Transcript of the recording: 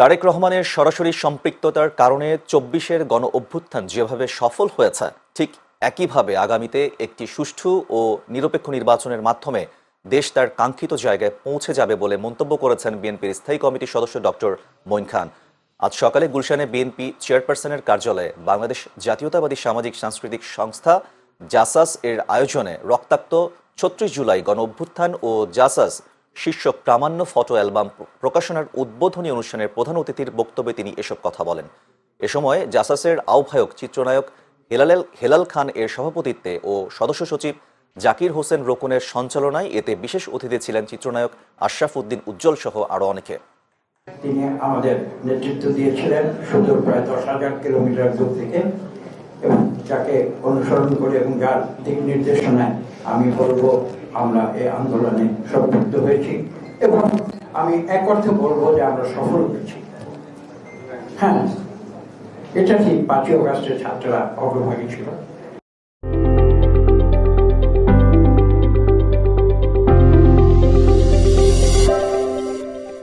তারেক রহমানের সরাসরি সম্পৃক্ততার কারণে চব্বিশের গণ অভ্যুত্থান যেভাবে সফল হয়েছে, ঠিক একইভাবে আগামীতে একটি সুষ্ঠু ও নিরপেক্ষ নির্বাচনের মাধ্যমে দেশ তার কাঙ্ক্ষিত জায়গায় পৌঁছে যাবে বলে মন্তব্য করেছেন বিএনপির স্থায়ী কমিটির সদস্য ডক্টর মঈন খান। আজ সকালে গুলশানে বিএনপি চেয়ারপারসনের কার্যালয়ে বাংলাদেশ জাতীয়তাবাদী সামাজিক সাংস্কৃতিক সংস্থা জাসাস এর আয়োজনে রক্তাক্ত ছত্রিশ জুলাই গণ অভ্যুত্থান ও জাসাস শীর্ষক প্রামাণ্য ফটো অ্যালবাম প্রকাশনার উদ্বোধনী অনুষ্ঠানের প্রধান অতিথির বক্তব্যে তিনি এসব কথা বলেন। এ সময় জাসাসের আহ্বায়ক, চিত্রনায়ক হেলাল হেলাল খান এর সভাপতিত্বে ও সদস্য সচিব জাকির হোসেন রোকনের সঞ্চালনায় এতে বিশেষ অতিথি ছিলেন চিত্রনায়ক আশরাফ উদ্দিন উজ্জ্বল সহ আরও অনেকে। তিনি আমাদের নেতৃত্ব দিয়েছিলেন সুদূর প্রায় দশ হাজার কিলোমিটার দূর থেকে এবং যাকে অনুসরণ করে এবং যার দিক নির্দেশনায় আমি বলব, আমরা এই আন্দোলনে সম্পৃক্ত হয়েছি এবং আমি এক অর্থে বলব যে আমরা সফল হয়েছি। হ্যাঁ এটা ঠিক পাঁচই অগাস্টের ছাত্ররা অগ্রভাগী ছিল।